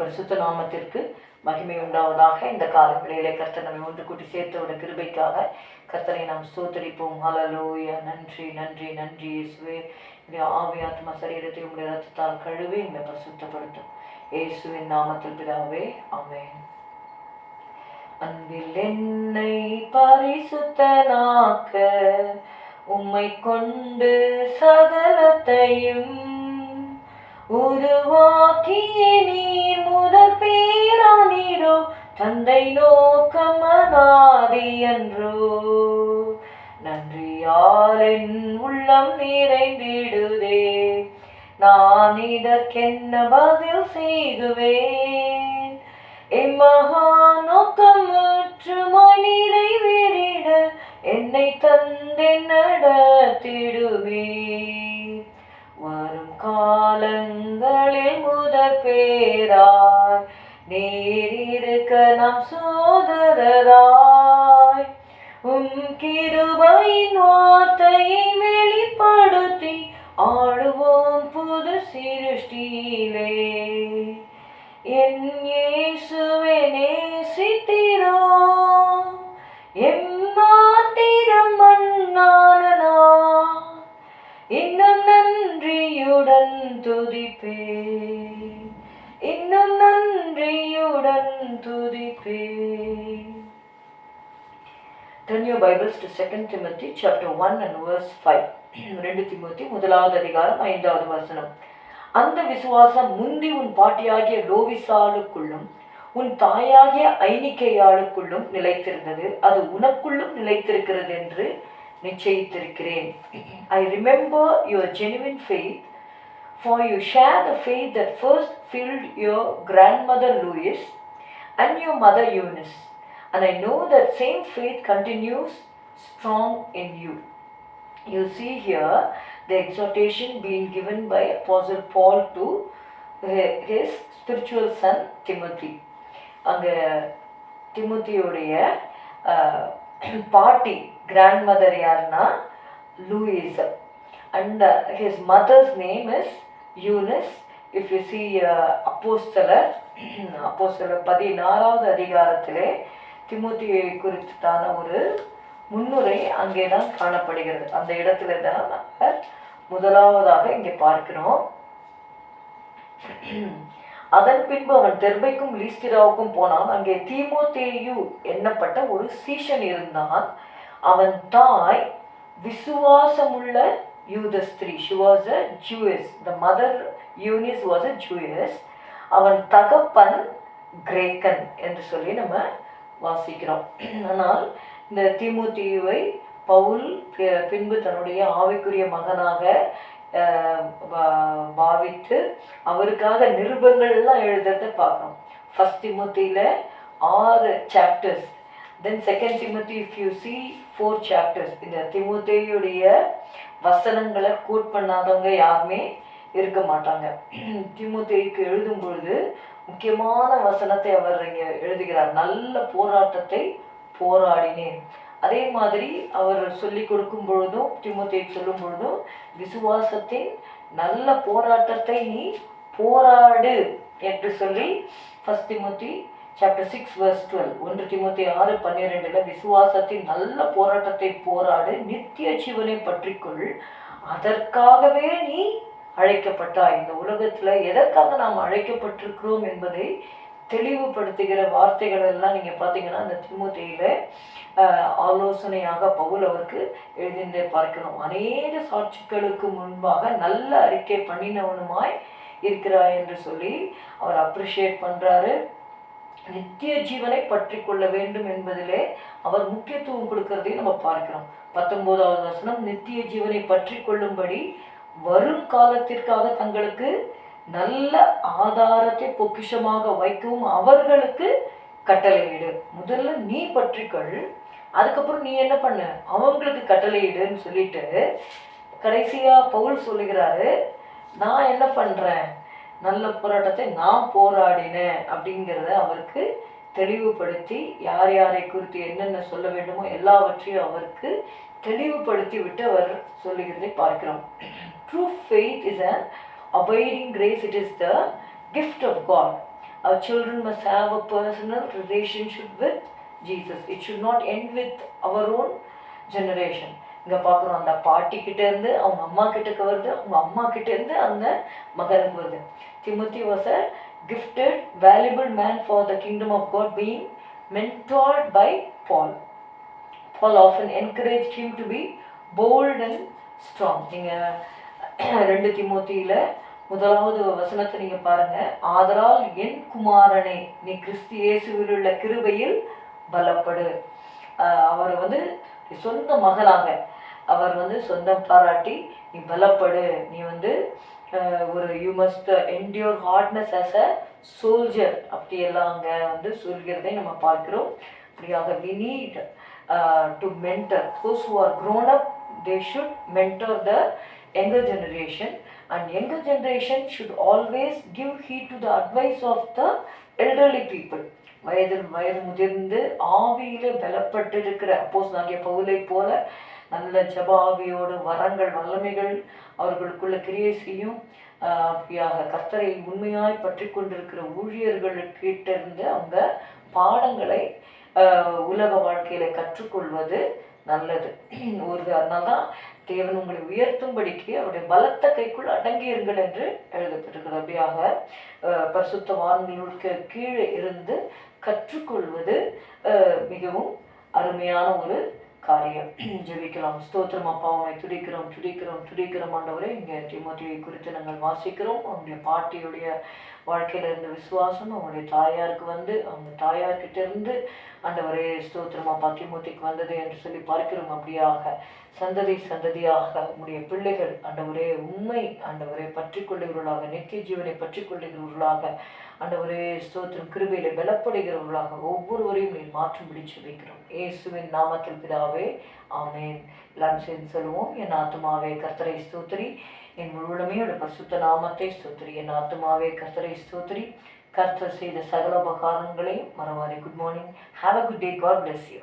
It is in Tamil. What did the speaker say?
பரிசுத்த நாமத்திற்கு மகிமை உண்டாவதாக இந்த காலங்களிலே கர்த்தர் நம்மை ஒன்று கூட்டி சேர்த்தோட கிருபைக்காக கர்த்தரை நாம் ஸ்தோத்தரிப்போம். ஹலலோய நன்றி நன்றி நன்றி இயேசுவே. இந்த ஆவி ஆத்மா சரீரத்தை உங்களுடைய ரத்தத்தால் கழுவி இந்த பரிசுத்தப்படுத்தும். இயேசுவின் நாமத்தில் பிதாவே அமேன் அன்பில் என்னை பரிசுத்தனாக்க உம்மை கொண்டு சகலத்தையும் உருவாக்கிய நீர் முதற் பேரானீரோ தந்தை நோக்கம் அநாதி என்றோ நன்றியால் உள்ளம் நிறைந்திடுதே நான் இதற்கென்ன பதில் செய்குவேன் இம்மகா நேரிருக்க நாம் சோதரராய். உம் கிருபையின் வார்த்தையை வெளிப்படுத்தி ஆடுவோம் புது சிருஷ்டியிலே. என் இயேசுவே நன்றியுடன் துதிப்பே Turn your Bibles to 2 Timothy chapter 1 and verse 5. ரெண்டு திமுத்தி முதலாவது அதிகாரம் ஐந்தாவது வசனம். அந்த விசுவாசம் முந்தி உன் பாட்டியாகிய லோவிசாலுக்குள்ளும் உன் தாயாகிய ஐனிக்கையாளுக்குள்ளும் நிலைத்திருந்தது. அது உனக்குள்ளும் நிலைத்திருக்கிறது என்று நிச்சயித்திருக்கிறேன். I remember your genuine faith for you share the faith that first filled your grandmother Louis and your mother Eunice. And I know that same faith continues strong in you. You see here the exhortation being given by Apostle Paul to hi- his spiritual son Timothy. அங்கே திமுத்தியுடைய பாட்டி கிராண்ட் மதர் யாருன்னா Lois and his mother's name is Eunice if you see அப்போஸ்தலர் அப்போஸ்தலர் பதினாறாவது அதிகாரத்திலே திமுத்தியை குறித்தான ஒரு முன்னுரை அங்கே தான் காணப்படுகிறது. அந்த இடத்துல தான் நாங்கள் முதலாவதாக இங்கே பார்க்கிறோம். அதன் பின்பு அவன் தெர்பைக்கும் லீஸ்திராவுக்கும் போனான். அங்கே தீமோத்தேயு எண்ணப்பட்ட ஒரு சீஷன் இருந்தான். அவன் தாய் விசுவாசமுள்ள யூதஸ்திரி she was a Jewess the mother Eunice was a Jewess அவன் தகப்பன் கிரேக்கன் என்று சொல்லி நம்ம வாசிக்கிறோம். ஆனால் இந்த திமுதியுவை பவுல் பின்பு தன்னுடைய ஆவிக்குரிய மகனாக பாவித்து அவருக்காக நிருபங்கள் எல்லாம் எழுதுறத பார்க்கணும் ஃபஸ்ட் திமுத்தியில் ஆறு chapters then second Timothy if you see four chapters இந்த திமுத்தையுடைய வசனங்களை கோட் பண்ணாதவங்க யாருமே இருக்க மாட்டாங்க. திமுத்தைக்கு எழுதும் பொழுது முக்கியமான வசனத்தை அவர் இங்கே எழுதுகிறார். நல்ல போராட்டத்தை போராடினேன். அதே மாதிரி அவர் சொல்லி கொடுக்கும் பொழுதும் திமுத்தை சொல்லும் பொழுதும் விசுவாசத்தின் நல்ல போராட்டத்தை நீ போராடு என்று சொல்லி first Timothy chapter six verse twelve ஒன்று திமுத்தி ஆறு பன்னிரெண்டுல விசுவாசத்தின் நல்ல போராட்டத்தை போராடு நித்திய ஜீவனை பற்றிக்கொள். அதற்காகவே நீ அழைக்கப்பட்டாய். இந்த உலகத்தில் எதற்காக நாம் அழைக்கப்பட்டிருக்கிறோம் என்பதை தெளிவுபடுத்துகிற வார்த்தைகள் எல்லாம் நீங்கள் பார்த்தீங்கன்னா அந்த திமுத்தையில் ஆலோசனையாக பவுல் அவருக்கு எழுதின்றே பார்க்கிறோம். அநேக சாட்சிகளுக்கு முன்பாக நல்ல அறிக்கை பண்ணினவனுமாய் இருக்கிறாய் என்று சொல்லி அவர் அப்ரிஷியேட் பண்ணுறாரு நித்திய ஜீவனை பற்றி கொள்ள வேண்டும் என்பதிலே அவர் முக்கியத்துவம் கொடுக்கறதையும் நம்ம பார்க்கிறோம். பத்தொன்பதாவது வசனம் நித்திய ஜீவனை பற்றி கொள்ளும்படி வரும் காலத்திற்காக தங்களுக்கு நல்ல ஆதாரத்தை பொக்கிஷமாக வைக்கவும் அவர்களுக்கு கட்டளையிடு. முதல்ல நீ பற்றிக்கொள் அதுக்கப்புறம் நீ என்ன பண்ண? அவங்களுக்கு கட்டளையிடுன்னு சொல்லிட்டு கடைசியாக பவுல் சொல்லுகிறாரு நான் என்ன பண்ணுறேன் நல்ல போராட்டத்தை நான் போராடினேன் அப்படிங்கிறத அவருக்கு தெளிவுபடுத்தி யார் யாரை குறித்து என்னென்ன சொல்ல வேண்டுமோ எல்லாவற்றையும் அவருக்கு தெளிவுபடுத்தி விட்டு அவர் சொல்லுகிறதை பார்க்கிறோம். True faith is an abiding grace it is the gift of God our children must have a personal relationship with Jesus it should not end with our own generation இங்கே பார்க்குறோம் அந்த பாட்டி இருந்து அவங்க அம்மா கிட்டக்கு வருது. அவங்க அம்மா கிட்ட இருந்து அந்த மகனுக்கு வருது. Timothy was a valuable man for the kingdom of of God being by Paul Paul often encourage him to be bold and strong நீங்கள் ரெண்டு திமுத்தியில் முதலாவது வசனத்தை நீங்கள் பாருங்கள் ஆதலால் என் குமாரனை நீ கிறிஸ்து இயேசுவில் உள்ள கிருபையில் பலப்படு. அவர் வந்து சொந்த மகளாக அவர் வந்து சொந்தம் பாராட்டி நீ பலப்படு நீ வந்து ஒரு you must endure hardness as a soldier அப்படியெல்லாம் அங்கே வந்து சொல்கிறதை நம்ம பார்க்கிறோம் அப்படியாக we need to mentor those who are grown up they should mentor the younger generation and younger generation should always give heed to the advice of the elderly people வயதில் வயது முதிர்ந்து ஆவியில பலப்பட்டிருக்கிற அப்போஸ் ஆகிய பவுலை போல நல்ல ஜப ஆவியோடு வரங்கள் வல்லமைகள் அவர்களுக்குள்ள கிரியை செய்யும் அப்படியாக கர்த்தரை உண்மையாய் பற்றி கொண்டிருக்கிற ஊழியர்களுக்கிட்ட இருந்து அவங்க பாடங்களை உலக வாழ்க்கையில கற்றுக்கொள்வது நல்லது. ஒரு அதனால தான் தேவன் உங்களை உயர்த்தும்படிக்கு அவருடைய பலத்த கைக்குள் அடங்கியிருங்கள் என்று எழுதப்பட்டிருக்கிறது. அப்படியாக ஆஹ் பரிசுத்த வான்களுக்கு கீழே இருந்து கற்றுக்கொள்வது மிகவும் அருமையான ஒரு காரியம். ஜெபிக்கலாம். ஸ்தோத்திரம். அப்பா உண்மை துதிக்கிறோம் துதிக்கிறோம் துதிக்கிறோம். ஆண்டவரே இங்கே திமுத்தியை குறித்து நாங்கள் வாசிக்கிறோம். அவங்களுடைய பாட்டியுடைய வாழ்க்கையில இருந்த விசுவாசம் அவங்களுடைய தாயாருக்கு வந்து அவங்க தாயார்கிட்ட இருந்து ஆண்டவரே ஸ்தோத்திரம். அப்பா திமுத்திக்கு வந்தது என்று சொல்லி பார்க்கிறோம். அப்படியாக சந்ததி சந்ததியாக உடைய பிள்ளைகள் ஆண்டவரே உண்மை ஆண்டவரை பற்றி கொள்ளுகிறவர்களாக நித்திய ஜீவனை பற்றி கொள்ளுகிறவர்களாக ஆண்டவரே ஸ்தோத்திரம் கிருபையில பலப்படுகிறவர்களாக ஒவ்வொருவரையும் நீர் மாற்றும்படி வைக்கிறோம். இயேசுவின் நாமத்தில் பிதாவே ஆமேன். எல்லாம் சேர்ந்து சொல்லுவோம் என் ஆத்துமாவே கர்த்தரை ஸ்தோத்திரி. என் முழுமையோட பரிசுத்த நாமத்தை ஸ்தோத்திரி. என் ஆத்துமாவே கர்த்தரை ஸ்தோத்திரி. கர்த்தர் செய்த சகல உபகாரங்களையும் மறவாதே. Good morning have a good day God bless you